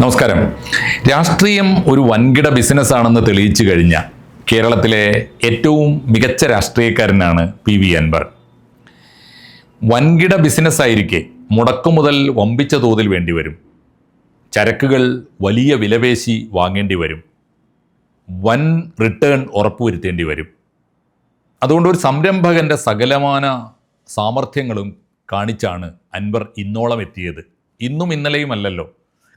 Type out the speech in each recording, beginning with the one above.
നമസ്കാരം. രാഷ്ട്രീയം ഒരു വൻകിട ബിസിനസ് ആണെന്ന് തെളിയിച്ചു കഴിഞ്ഞ കേരളത്തിലെ ഏറ്റവും മികച്ച രാഷ്ട്രീയക്കാരനാണ് പി വി അൻവർ. വൻകിട ബിസിനസ് ആയിരിക്കെ മുടക്കുമുതൽ വമ്പിച്ച തോതിൽ വേണ്ടിവരും ചരക്കുകൾ വലിയ വിലപേശി വാങ്ങേണ്ടി വരും. വൻ റിട്ടേൺ ഉറപ്പുവരുത്തേണ്ടി വരും. അതുകൊണ്ട് ഒരു സംരംഭകന്റെ സകലമാന സാമർഥ്യങ്ങളും കാണിച്ചാണ് അൻവർ ഇന്നോളം എത്തിയത്. ഇന്നും ഇന്നലെയും അല്ലല്ലോ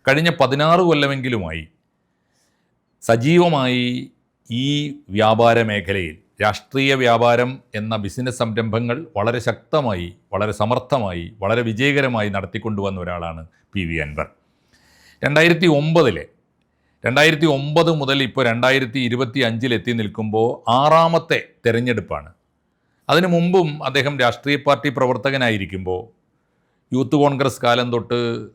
കഴിഞ്ഞ പതിനാറ് കൊല്ലമെങ്കിലുമായി സജീവമായി ഈ വ്യാപാര മേഖലയിൽ രാഷ്ട്രീയ വ്യാപാരം എന്ന ബിസിനസ് സംരംഭങ്ങൾ വളരെ ശക്തമായി വളരെ സമർത്ഥമായി വളരെ വിജയകരമായി നടത്തിക്കൊണ്ടുവന്ന ഒരാളാണ് പി. വി. അൻവർ. രണ്ടായിരത്തി ഒമ്പതിലെ രണ്ടായിരത്തി ഒമ്പത് മുതൽ ഇപ്പോൾ രണ്ടായിരത്തി ഇരുപത്തി അഞ്ചിലെത്തി നിൽക്കുമ്പോൾ ആറാമത്തെ തെരഞ്ഞെടുപ്പാണ്. അതിനു മുമ്പും അദ്ദേഹം രാഷ്ട്രീയ പാർട്ടി പ്രവർത്തകനായിരിക്കുമ്പോൾ യൂത്ത് കോൺഗ്രസ് കാലം തൊട്ട്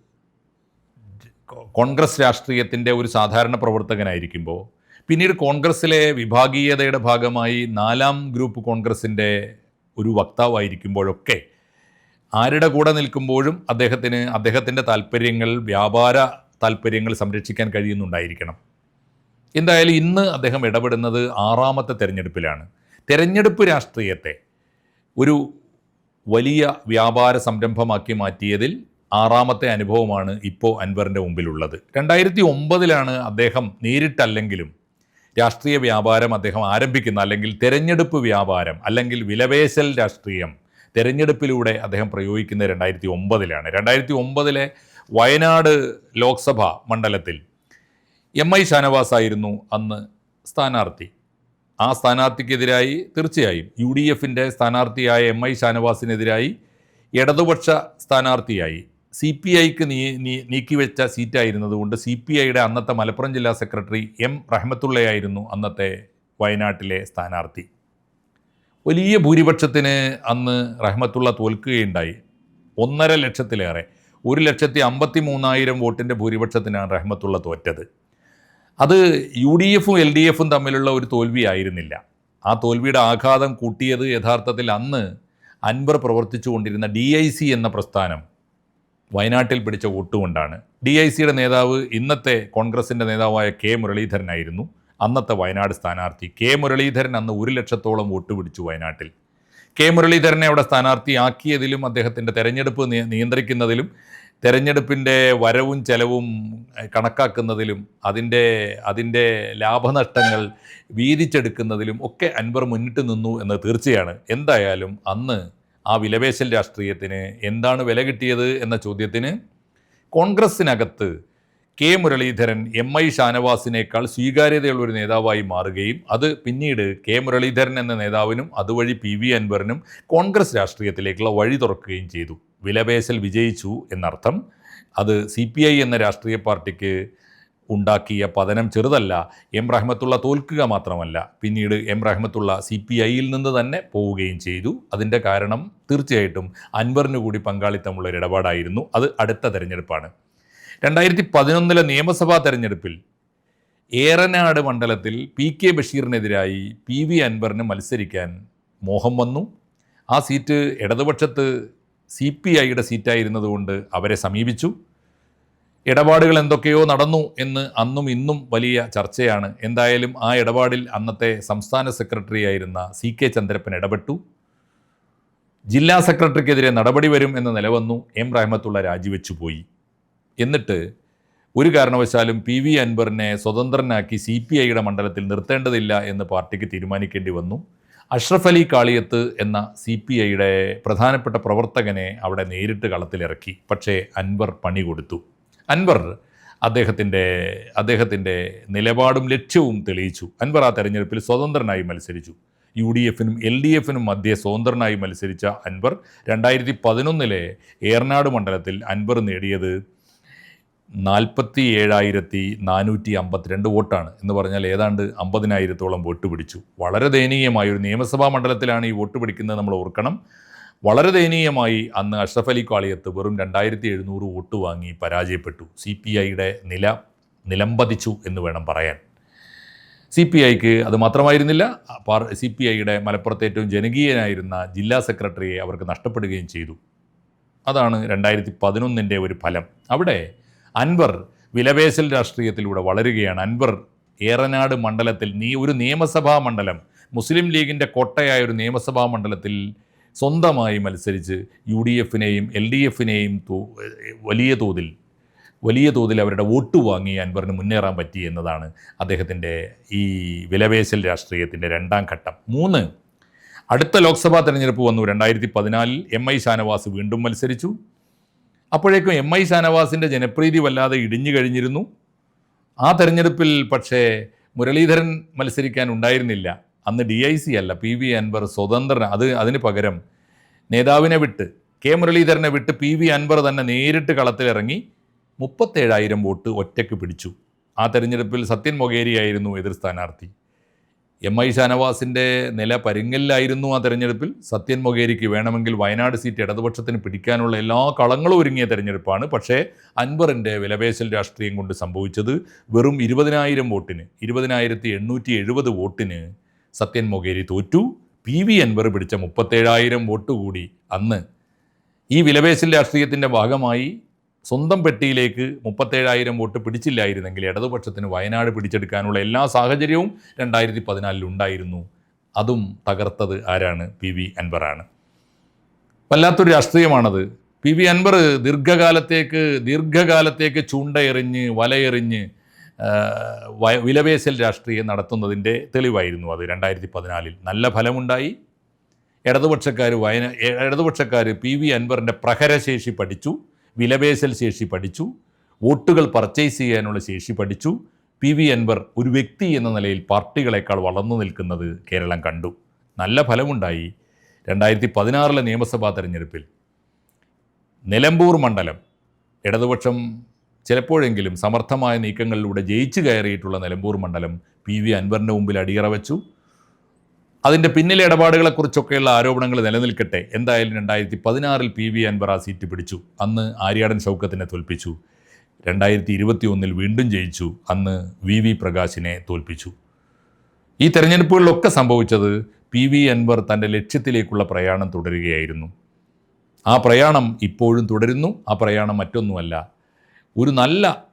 കോൺഗ്രസ് രാഷ്ട്രീയത്തിന്റെ ഒരു സാധാരണ പ്രവർത്തകനായിരിക്കുമ്പോൾ പിന്നീട് കോൺഗ്രസ്സിലെ വിഭാഗീയതയുടെ ഭാഗമായി നാലാം ഗ്രൂപ്പ് കോൺഗ്രസിന്റെ ഒരു വക്താവായിരിക്കുമ്പോഴൊക്കെ ആരുടെ കൂടെ നിൽക്കുമ്പോഴും അദ്ദേഹത്തിന് അദ്ദേഹത്തിന്റെ താല്പര്യങ്ങൾ വ്യാപാര താല്പര്യങ്ങൾ സംരക്ഷിക്കാൻ കഴിയുന്നുണ്ടായിരിക്കണം. എന്തായാലും ഇന്ന് അദ്ദേഹം ഇടപെടുന്നത് ആറാമത്തെ തെരഞ്ഞെടുപ്പിലാണ്. തെരഞ്ഞെടുപ്പ് രാഷ്ട്രീയത്തെ ഒരു വലിയ വ്യാപാര സംരംഭമാക്കി മാറ്റിയതിൽ ആറാമത്തെ അനുഭവമാണ് ഇപ്പോൾ അൻവറിന്റെ മുമ്പിലുള്ളത്. രണ്ടായിരത്തി ഒമ്പതിലാണ് അദ്ദേഹം നേരിട്ടല്ലെങ്കിലും രാഷ്ട്രീയ വ്യാപാരം അദ്ദേഹം ആരംഭിക്കുന്ന അല്ലെങ്കിൽ തെരഞ്ഞെടുപ്പ് വ്യാപാരം അല്ലെങ്കിൽ വിലപേശൽ രാഷ്ട്രീയം തെരഞ്ഞെടുപ്പിലൂടെ അദ്ദേഹം പ്രയോഗിക്കുന്ന രണ്ടായിരത്തി ഒമ്പതിലാണ് രണ്ടായിരത്തി ഒമ്പതിലെ വയനാട് ലോക്സഭ മണ്ഡലത്തിൽ എം ഐ ഷാനവാസ് ആയിരുന്നു അന്ന് സ്ഥാനാർത്ഥി. ആ സ്ഥാനാർത്ഥിക്കെതിരായി തീർച്ചയായും യു ഡി എഫിന്റെ സ്ഥാനാർത്ഥിയായ എം ഐ ഷാനവാസിനെതിരായി ഇടതുപക്ഷ സ്ഥാനാർത്ഥിയായി സി പി ഐക്ക് നീ നീക്കിവെച്ച സീറ്റായിരുന്നതുകൊണ്ട് സി പി ഐയുടെ അന്നത്തെ മലപ്പുറം ജില്ലാ സെക്രട്ടറി എം റഹ്മത്തുള്ളയായിരുന്നു അന്നത്തെ വയനാട്ടിലെ സ്ഥാനാർത്ഥി. വലിയ ഭൂരിപക്ഷത്തിന് അന്ന് റഹ്മത്തുള്ള തോൽക്കുകയുണ്ടായി. ഒന്നര ലക്ഷത്തിലേറെ. ഒരു ലക്ഷത്തി അമ്പത്തി മൂന്നായിരം വോട്ടിന്റെ ഭൂരിപക്ഷത്തിനാണ് റഹ്മത്തുള്ള തോറ്റത്. അത് യു ഡി എഫും എൽ ഡി എഫും തമ്മിലുള്ള ഒരു തോൽവിയായിരുന്നില്ല ആ തോൽവിയുടെ ആഘാതം കൂട്ടിയത് യഥാർത്ഥത്തിൽ അന്ന് അൻവർ പ്രവർത്തിച്ചു കൊണ്ടിരുന്ന ഡി ഐ സി എന്ന പ്രസ്ഥാനം വയനാട്ടിൽ പിടിച്ച വോട്ടുകൊണ്ടാണ് ഡി ഐ സിയുടെ നേതാവ് ഇന്നത്തെ കോൺഗ്രസിന്റെ നേതാവായ കെ മുരളീധരനായിരുന്നു. അന്നത്തെ വയനാട് സ്ഥാനാർത്ഥി കെ മുരളീധരൻ അന്ന് ഒരു ലക്ഷത്തോളം വോട്ട് പിടിച്ചു വയനാട്ടിൽ. കെ മുരളീധരനെ അവിടെ സ്ഥാനാർത്ഥിയാക്കിയതിലും അദ്ദേഹത്തിന്റെ തെരഞ്ഞെടുപ്പ് നിയ- നിയന്ത്രിക്കുന്നതിലും തെരഞ്ഞെടുപ്പിന്റെ വരവും ചെലവും കണക്കാക്കുന്നതിലും അതിന്റെ അതിന്റെ ലാഭനഷ്ടങ്ങൾ വീതിച്ചെടുക്കുന്നതിലും ഒക്കെ അൻവർ മുന്നിട്ട് നിന്നു എന്ന് തീർച്ചയാണ്. എന്തായാലും അന്ന് ആ വിലപേശൽ രാഷ്ട്രീയത്തിന് എന്താണ് വില കിട്ടിയത് എന്ന ചോദ്യത്തിന് കോൺഗ്രസ്സിനകത്ത് കെ മുരളീധരൻ എം ഐ ഷാനവാസിനേക്കാൾ സ്വീകാര്യതയുള്ള ഒരു നേതാവായി മാറുകയും അത് പിന്നീട് കെ മുരളീധരൻ എന്ന നേതാവിനും അതുവഴി പി വി അൻവറിനും കോൺഗ്രസ് രാഷ്ട്രീയത്തിലേക്കുള്ള വഴി തുറക്കുകയും ചെയ്തു. വിലപേശൽ വിജയിച്ചു എന്നർത്ഥം അത് സി എന്ന രാഷ്ട്രീയ പാർട്ടിക്ക് ഉണ്ടാക്കിയ പതനം ചെറുതല്ല എം റഹ്മത്തുള്ള തോൽക്കുക മാത്രമല്ല. പിന്നീട് എം റഹ്മത്തുള്ള സി പി ഐയിൽ നിന്ന് തന്നെ പോവുകയും ചെയ്തു. അതിന്റെ കാരണം തീർച്ചയായിട്ടും അൻവറിന് കൂടി പങ്കാളിത്തമുള്ള ഒരു ഇടപാടായിരുന്നു. അത് അടുത്ത തെരഞ്ഞെടുപ്പാണ്. രണ്ടായിരത്തി പതിനൊന്നിലെ നിയമസഭാ തെരഞ്ഞെടുപ്പിൽ ഏറനാട് മണ്ഡലത്തിൽ പി കെ ബഷീറിനെതിരായി പി വി അൻവറിന് മത്സരിക്കാൻ മോഹം വന്നു. ആ സീറ്റ് ഇടതുപക്ഷത്ത് സി പി ഐയുടെ സീറ്റായിരുന്നതുകൊണ്ട് അവരെ സമീപിച്ചു. ഇടപാടുകൾ എന്തൊക്കെയോ നടന്നു എന്ന് അന്നും ഇന്നും വലിയ ചർച്ചയാണ്. എന്തായാലും ആ ഇടപാടിൽ അന്നത്തെ സംസ്ഥാന സെക്രട്ടറി ആയിരുന്ന സി കെ ചന്ദ്രപ്പൻ ഇടപെട്ടു. ജില്ലാ സെക്രട്ടറിക്കെതിരെ നടപടി വരും എന്ന് നിലവന്നു. എം റഹ്മത്തുള്ള രാജിവെച്ചു പോയി. എന്നിട്ട് ഒരു കാരണവശാലും പി വി അൻവറിനെ സ്വതന്ത്രനാക്കി സി പി ഐയുടെ മണ്ഡലത്തിൽ നിർത്തേണ്ടതില്ല എന്ന് പാർട്ടിക്ക് തീരുമാനിക്കേണ്ടി വന്നു. അഷ്റഫ് അലി കാളിയത്ത് എന്ന സി പി ഐയുടെ പ്രധാനപ്പെട്ട പ്രവർത്തകനെ അവിടെ നേരിട്ട് കളത്തിലിറക്കി. പക്ഷേ അൻവർ പണി കൊടുത്തു. അൻവർ അദ്ദേഹത്തിന്റെ അദ്ദേഹത്തിന്റെ നിലപാടും ലക്ഷ്യവും തെളിയിച്ചു. അൻവർ ആ തെരഞ്ഞെടുപ്പിൽ സ്വതന്ത്രനായി മത്സരിച്ചു. യു ഡി എഫിനും എൽ ഡി എഫിനും മധ്യേ സ്വതന്ത്രനായി മത്സരിച്ച അൻവർ രണ്ടായിരത്തി പതിനൊന്നിലെ ഏർനാട് മണ്ഡലത്തിൽ അൻവർ നേടിയത് നാൽപ്പത്തി ഏഴായിരത്തി നാനൂറ്റി അമ്പത്തിരണ്ട് വോട്ടാണ്. എന്ന് പറഞ്ഞാൽ ഏതാണ്ട് അമ്പതിനായിരത്തോളം വോട്ട് പിടിച്ചു. വളരെ ദയനീയമായ ഒരു നിയമസഭാ മണ്ഡലത്തിലാണ് ഈ വോട്ട് പിടിക്കുന്നത് നമ്മൾ ഓർക്കണം. വളരെ ദയനീയമായി അന്ന് അഷ്റഫ് അലി കാളിയത്ത് വെറും രണ്ടായിരത്തി എഴുന്നൂറ് വോട്ട് വാങ്ങി പരാജയപ്പെട്ടു. സി പി ഐയുടെ നില നിലംപതിച്ചു എന്ന് വേണം പറയാൻ. സി പി ഐക്ക് അത് മാത്രമായിരുന്നില്ല. സി പി ഐയുടെ മലപ്പുറത്ത് ഏറ്റവും ജനകീയനായിരുന്ന ജില്ലാ സെക്രട്ടറിയെ അവർക്ക് നഷ്ടപ്പെടുകയും ചെയ്തു. അതാണ് രണ്ടായിരത്തി പതിനൊന്നിന്റെ ഒരു ഫലം. അവിടെ അൻവർ വിലപേശൽ രാഷ്ട്രീയത്തിലൂടെ വളരുകയാണ്. അൻവർ ഏറനാട് മണ്ഡലത്തിൽ നീ ഒരു നിയമസഭാ മണ്ഡലം മുസ്ലിം ലീഗിന്റെ കോട്ടയായ ഒരു നിയമസഭാ മണ്ഡലത്തിൽ സ്വന്തമായി മത്സരിച്ച് യു ഡി എഫിനെയും എൽ ഡി എഫിനെയും വലിയ തോതിൽ വലിയ തോതിൽ അവരുടെ വോട്ട് വാങ്ങി അൻവറിന് മുന്നേറാൻ പറ്റി എന്നതാണ് അദ്ദേഹത്തിന്റെ ഈ വിലപേശൽ രാഷ്ട്രീയത്തിന്റെ രണ്ടാം ഘട്ടം. മൂന്ന് അടുത്ത ലോക്സഭാ തെരഞ്ഞെടുപ്പ് വന്നു. രണ്ടായിരത്തി പതിനാലിൽ എം ഐ ഷാനവാസ് വീണ്ടും മത്സരിച്ചു. അപ്പോഴേക്കും എം ഐ ഷാനവാസിന്റെ ജനപ്രീതി വല്ലാതെ ഇടിഞ്ഞു കഴിഞ്ഞിരുന്നു. ആ തെരഞ്ഞെടുപ്പിൽ പക്ഷേ മുരളീധരൻ മത്സരിക്കാൻ ഉണ്ടായിരുന്നില്ല. അന്ന് ഡി ഐ സി അല്ല പി വി അൻവർ സ്വതന്ത്രൻ അത് അതിന് പകരം നേതാവിനെ വിട്ട് കെ മുരളീധരനെ വിട്ട് പി വി അൻവർ തന്നെ നേരിട്ട് കളത്തിലിറങ്ങി മുപ്പത്തേഴായിരം വോട്ട് ഒറ്റയ്ക്ക് പിടിച്ചു. ആ തെരഞ്ഞെടുപ്പിൽ സത്യൻ മൊകേരിയായിരുന്നു എതിർ സ്ഥാനാർത്ഥി. എം ഐ ഷാനവാസിന്റെ നില പരുങ്ങലിലായിരുന്നു ആ തെരഞ്ഞെടുപ്പിൽ. സത്യൻ മൊകേരിക്ക് വേണമെങ്കിൽ വയനാട് സീറ്റ് ഇടതുപക്ഷത്തിന് പിടിക്കാനുള്ള എല്ലാ കളങ്ങളും ഒരുങ്ങിയ തെരഞ്ഞെടുപ്പാണ്. പക്ഷേ അൻവറിന്റെ വിലപേശൽ രാഷ്ട്രീയം കൊണ്ട് സംഭവിച്ചത് വെറും ഇരുപതിനായിരം വോട്ടിന് ഇരുപതിനായിരത്തി എണ്ണൂറ്റി എഴുപത് വോട്ടിന് സത്യൻ മൊകേരി തോറ്റു. പി വി അൻവർ പിടിച്ച മുപ്പത്തേഴായിരം വോട്ട് കൂടി അന്ന്. ഈ വിലപേശൽ രാഷ്ട്രീയത്തിന്റെ ഭാഗമായി സ്വന്തം പെട്ടിയിലേക്ക് മുപ്പത്തേഴായിരം വോട്ട് പിടിച്ചില്ലായിരുന്നെങ്കിൽ ഇടതുപക്ഷത്തിന് വയനാട് പിടിച്ചെടുക്കാനുള്ള എല്ലാ സാഹചര്യവും രണ്ടായിരത്തി പതിനാലിൽ ഉണ്ടായിരുന്നു. അതും തകർത്തത് ആരാണ്? പി വി അൻവറാണ്. വല്ലാത്തൊരു രാഷ്ട്രീയമാണത്. പി വി അൻവർ ദീർഘകാലത്തേക്ക് ദീർഘകാലത്തേക്ക് ചൂണ്ടയെറിഞ്ഞ് വലയെറിഞ്ഞ് വിലപേശൽ രാഷ്ട്രീയം നടത്തുന്നതിന്റെ തെളിവായിരുന്നു അത് രണ്ടായിരത്തി പതിനാലിൽ നല്ല ഫലമുണ്ടായി. ഇടതുപക്ഷക്കാർ വയന ഇടതുപക്ഷക്കാർ പി വി അൻവറിന്റെ പ്രഹരശേഷി പഠിച്ചു വിലപേശൽ ശേഷി പഠിച്ചു വോട്ടുകൾ പർച്ചേസ് ചെയ്യാനുള്ള ശേഷി പഠിച്ചു. പി വി അൻവർ ഒരു വ്യക്തി എന്ന നിലയിൽ പാർട്ടികളെക്കാൾ വളർന്നു നിൽക്കുന്നത് കേരളം കണ്ടു. നല്ല ഫലമുണ്ടായി. രണ്ടായിരത്തി പതിനാറിലെ നിയമസഭാ തെരഞ്ഞെടുപ്പിൽ നിലമ്പൂർ മണ്ഡലം ഇടതുപക്ഷം ചിലപ്പോഴെങ്കിലും സമർത്ഥമായ നീക്കങ്ങളിലൂടെ ജയിച്ചു കയറിയിട്ടുള്ള നിലമ്പൂർ മണ്ഡലം പി വി അൻവറിന്റെ മുമ്പിൽ അടിയറ വെച്ചു. അതിന്റെ പിന്നിലെ ഇടപാടുകളെക്കുറിച്ചൊക്കെയുള്ള ആരോപണങ്ങൾ നിലനിൽക്കട്ടെ. എന്തായാലും രണ്ടായിരത്തി പതിനാറിൽ പി വി അൻവർ ആ സീറ്റ് പിടിച്ചു. അന്ന് ആര്യാടൻ ഷൗക്കത്തിനെ തോൽപ്പിച്ചു. രണ്ടായിരത്തി ഇരുപത്തി ഒന്നിൽ വീണ്ടും ജയിച്ചു. അന്ന് വി വി പ്രകാശിനെ തോൽപ്പിച്ചു. ഈ തെരഞ്ഞെടുപ്പുകളിലൊക്കെ സംഭവിച്ചത് പി വി അൻവർ തന്റെ ലക്ഷ്യത്തിലേക്കുള്ള പ്രയാണം തുടരുകയായിരുന്നു. ആ പ്രയാണം ഇപ്പോഴും തുടരുന്നു. ആ പ്രയാണം മറ്റൊന്നുമല്ല. ഒരു നല്ല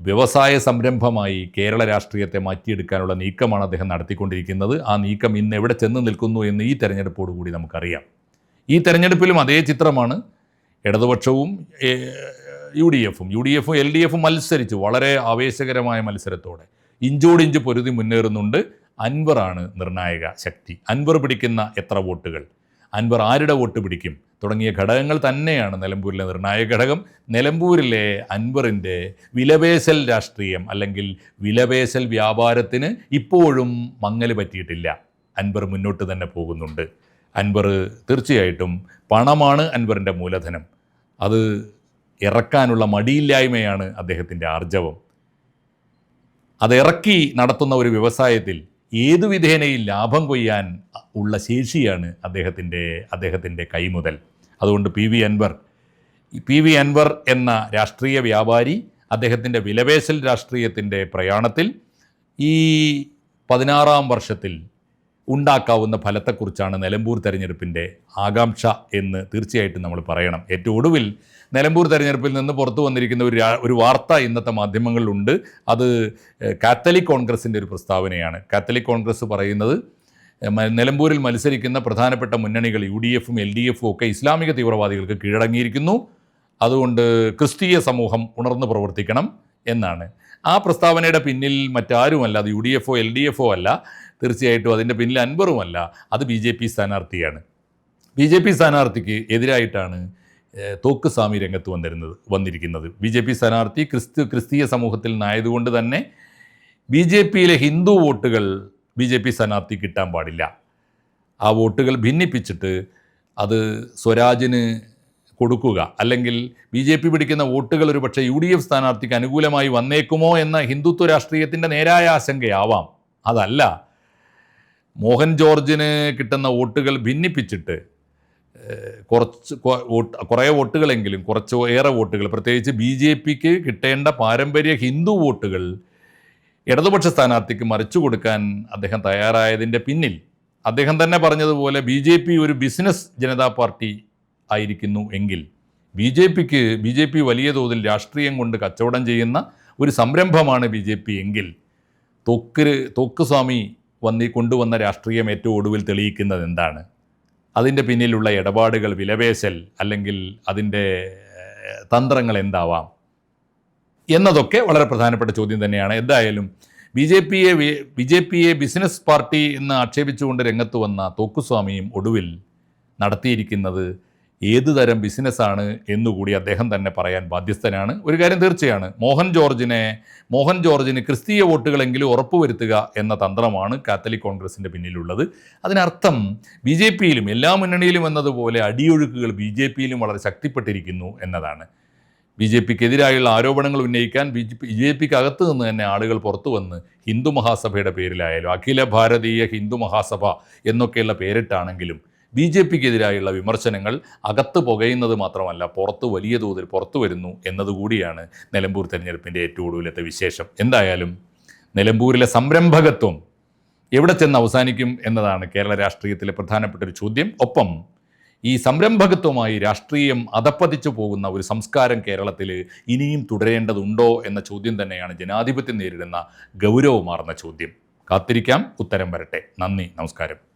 വ്യവസായ സംരംഭമായി കേരള രാഷ്ട്രീയത്തെ മാറ്റിയെടുക്കാനുള്ള നീക്കമാണ് അദ്ദേഹം നടത്തിക്കൊണ്ടിരിക്കുന്നത്. ആ നീക്കം ഇന്ന് എവിടെ ചെന്ന് നിൽക്കുന്നു എന്ന് ഈ തെരഞ്ഞെടുപ്പോടുകൂടി നമുക്കറിയാം. ഈ തെരഞ്ഞെടുപ്പിലും അതേ ചിത്രമാണ്. ഇടതുപക്ഷവും യു ഡി എഫും യു ഡി എഫും എൽ ഡി എഫും മത്സരിച്ചു. വളരെ ആവേശകരമായ മത്സരത്തോടെ. ഇഞ്ചോടിഞ്ച് പൊരുതി മുന്നേറുന്നുണ്ട്. അൻവറാണ് നിർണായക ശക്തി. അൻവർ പിടിക്കുന്ന എത്ര വോട്ടുകൾ? അൻവർ ആരുടെ വോട്ട് പിടിക്കും? തുടങ്ങിയ ഘടകങ്ങൾ തന്നെയാണ് നിലമ്പൂരിലെ നിർണായക ഘടകം. നിലമ്പൂരിലെ അൻവറിന്റെ വിലപേശൽ രാഷ്ട്രീയം അല്ലെങ്കിൽ വിലപേശൽ വ്യാപാരത്തിന് ഇപ്പോഴും മങ്ങൽ പറ്റിയിട്ടില്ല. അൻവർ മുന്നോട്ട് തന്നെ പോകുന്നുണ്ട്. അൻവർ തീർച്ചയായിട്ടും പണമാണ് അൻവറിന്റെ മൂലധനം. അത് ഇറക്കാനുള്ള മടിയില്ലായ്മയാണ് അദ്ദേഹത്തിന്റെ ആർജവം. അത് ഇറക്കി നടത്തുന്ന ഒരു വ്യവസായത്തിൽ ഏതു വിധേനയും ലാഭം കൊയ്യാൻ ഉള്ള ശേഷിയാണ് അദ്ദേഹത്തിന്റെ അദ്ദേഹത്തിന്റെ കൈമുതൽ അതുകൊണ്ട് P V Anvar P V Anvar എന്ന രാഷ്ട്രീയ വ്യാപാരി അദ്ദേഹത്തിന്റെ വിലപേശൽ രാഷ്ട്രീയത്തിന്റെ പ്രയാണത്തിൽ ഈ പതിനാറാം വർഷത്തിൽ ഉണ്ടാക്കാവുന്ന ഫലത്തെക്കുറിച്ചാണ് നിലമ്പൂർ തെരഞ്ഞെടുപ്പിന്റെ ആകാംക്ഷ എന്ന് തീർച്ചയായിട്ടും നമ്മൾ പറയണം. ഏറ്റവും ഒടുവിൽ നിലമ്പൂർ തെരഞ്ഞെടുപ്പിൽ നിന്ന് പുറത്തു വന്നിരിക്കുന്ന ഒരു ഒരു വാർത്ത ഇന്നത്തെ മാധ്യമങ്ങളിലുണ്ട്. അത് കാത്തലിക് കോൺഗ്രസിന്റെ ഒരു പ്രസ്താവനയാണ്. കാത്തലിക് കോൺഗ്രസ് പറയുന്നത് നിലമ്പൂരിൽ മത്സരിക്കുന്ന പ്രധാനപ്പെട്ട മുന്നണികൾ യു ഡി എഫും എൽ ഡി എഫും ഒക്കെ ഇസ്ലാമിക തീവ്രവാദികൾക്ക് കീഴടങ്ങിയിരിക്കുന്നു. അതുകൊണ്ട് ക്രിസ്തീയ സമൂഹം ഉണർന്നു പ്രവർത്തിക്കണം. എന്നാണ്. ആ പ്രസ്താവനയുടെ പിന്നിൽ മറ്റാരുമല്ല അത് യു ഡി എഫോ എൽ ഡി എഫോ അല്ല. തീർച്ചയായിട്ടും അതിന്റെ പിന്നിൽ അൻവറുമല്ല. അത് ബി ജെ പി സ്ഥാനാർത്ഥിയാണ്. ബി ജെ പി സ്ഥാനാർത്ഥിക്ക് എതിരായിട്ടാണ് തോക്ക് സ്വാമി രംഗത്ത് വന്നിരുന്നത് വന്നിരിക്കുന്നത്. ബി ജെ പി സ്ഥാനാർത്ഥി ക്രിസ്തു ക്രിസ്തീയ സമൂഹത്തിൽ നിന്നായതുകൊണ്ട് തന്നെ ബി ജെ പിയിലെ ഹിന്ദു വോട്ടുകൾ ബി ജെ പി സ്ഥാനാർത്ഥി കിട്ടാൻ പാടില്ല. ആ വോട്ടുകൾ ഭിന്നിപ്പിച്ചിട്ട് അത് സ്വരാജിന് കൊടുക്കുക. അല്ലെങ്കിൽ ബി ജെ പി പിടിക്കുന്ന വോട്ടുകൾ ഒരു പക്ഷേ യു ഡി എഫ് സ്ഥാനാർത്ഥിക്ക് അനുകൂലമായി വന്നേക്കുമോ എന്ന ഹിന്ദുത്വ രാഷ്ട്രീയത്തിന്റെ നേരായ ആശങ്കയാവാം. അതല്ല മോഹൻ ജോർജിന് കിട്ടുന്ന വോട്ടുകൾ ഭിന്നിപ്പിച്ചിട്ട് കുറച്ച് കുറേ വോട്ടുകളെങ്കിലും കുറച്ച് ഏറെ വോട്ടുകൾ പ്രത്യേകിച്ച് ബി ജെ പിക്ക് കിട്ടേണ്ട പാരമ്പര്യ ഹിന്ദു വോട്ടുകൾ ഇടതുപക്ഷ സ്ഥാനാർത്ഥിക്ക് മറിച്ചു കൊടുക്കാൻ അദ്ദേഹം തയ്യാറായതിന്റെ പിന്നിൽ. അദ്ദേഹം തന്നെ പറഞ്ഞതുപോലെ ബി ജെ പി ഒരു ബിസിനസ് ജനതാ പാർട്ടി ആയിരിക്കുന്നു എങ്കിൽ ബി ജെ പിക്ക് ബി ജെ പി വലിയ തോതിൽ രാഷ്ട്രീയം കൊണ്ട് കച്ചവടം ചെയ്യുന്ന ഒരു സംരംഭമാണ് ബി ജെ പി എങ്കിൽ തൊക്ക് തൊക്കുസ്വാമി വന്നി കൊണ്ടുവന്ന രാഷ്ട്രീയം ഏറ്റവും ഒടുവിൽ തെളിയിക്കുന്നത് എന്താണ്? അതിന്റെ പിന്നിലുള്ള ഇടപാടുകൾ വിലപേശൽ അല്ലെങ്കിൽ അതിന്റെ തന്ത്രങ്ങൾ എന്താവാം? എന്നതൊക്കെ വളരെ പ്രധാനപ്പെട്ട ചോദ്യം തന്നെയാണ്. എന്തായാലും ബി ജെ പിയെ ബി ജെ പിയെ ബിസിനസ് പാർട്ടി എന്ന് ആക്ഷേപിച്ചുകൊണ്ട് രംഗത്ത് വന്ന തോക്കുസ്വാമിയും ഒടുവിൽ നടത്തിയിരിക്കുന്നത് ഏതു തരം ബിസിനസ്സാണ് എന്നുകൂടി അദ്ദേഹം തന്നെ പറയാൻ ബാധ്യസ്ഥനാണ്. ഒരു കാര്യം തീർച്ചയാണ്. മോഹൻ ജോർജിനെ മോഹൻ ജോർജിന് ക്രിസ്തീയ വോട്ടുകളെങ്കിലും ഉറപ്പുവരുത്തുക എന്ന തന്ത്രമാണ് കാത്തലിക് കോൺഗ്രസിന്റെ പിന്നിലുള്ളത്. അതിനർത്ഥം ബി ജെ പിയിലും എല്ലാ മുന്നണിയിലും എന്നതുപോലെ അടിയൊഴുക്കുകൾ ബി ജെ പിയിലും വളരെ ശക്തിപ്പെട്ടിരിക്കുന്നു എന്നതാണ്. ബി ജെ പിക്ക് എതിരായുള്ള ആരോപണങ്ങൾ ഉന്നയിക്കാൻ ബി ജെ പിക്ക് അകത്തു നിന്ന് തന്നെ ആളുകൾ പുറത്തു വന്ന് ഹിന്ദു മഹാസഭയുടെ പേരിലായാലും അഖില ഭാരതീയ ഹിന്ദു മഹാസഭ എന്നൊക്കെയുള്ള പേരിട്ടാണെങ്കിലും ബി ജെ പിക്കെതിരായുള്ള വിമർശനങ്ങൾ അകത്ത് പുകയുന്നത് മാത്രമല്ല പുറത്ത് വലിയ തോതിൽ പുറത്തു വരുന്നു എന്നതുകൂടിയാണ് നിലമ്പൂർ തെരഞ്ഞെടുപ്പിന്റെ ഏറ്റവും ഒടുവിലത്തെ വിശേഷം. എന്തായാലും നിലമ്പൂരിലെ സംരംഭകത്വം എവിടെ ചെന്ന് അവസാനിക്കും എന്നതാണ് കേരള രാഷ്ട്രീയത്തിലെ പ്രധാനപ്പെട്ട ഒരു ചോദ്യം. ഒപ്പം ഈ സംരംഭകത്വമായി രാഷ്ട്രീയം അധപ്പതിച്ചു പോകുന്ന ഒരു സംസ്കാരം കേരളത്തിൽ ഇനിയും തുടരേണ്ടതുണ്ടോ എന്ന ചോദ്യം തന്നെയാണ് ജനാധിപത്യം നേരിടുന്ന ഗൗരവമാർന്ന ചോദ്യം. കാത്തിരിക്കാം. ഉത്തരം വരട്ടെ. നന്ദി. നമസ്കാരം.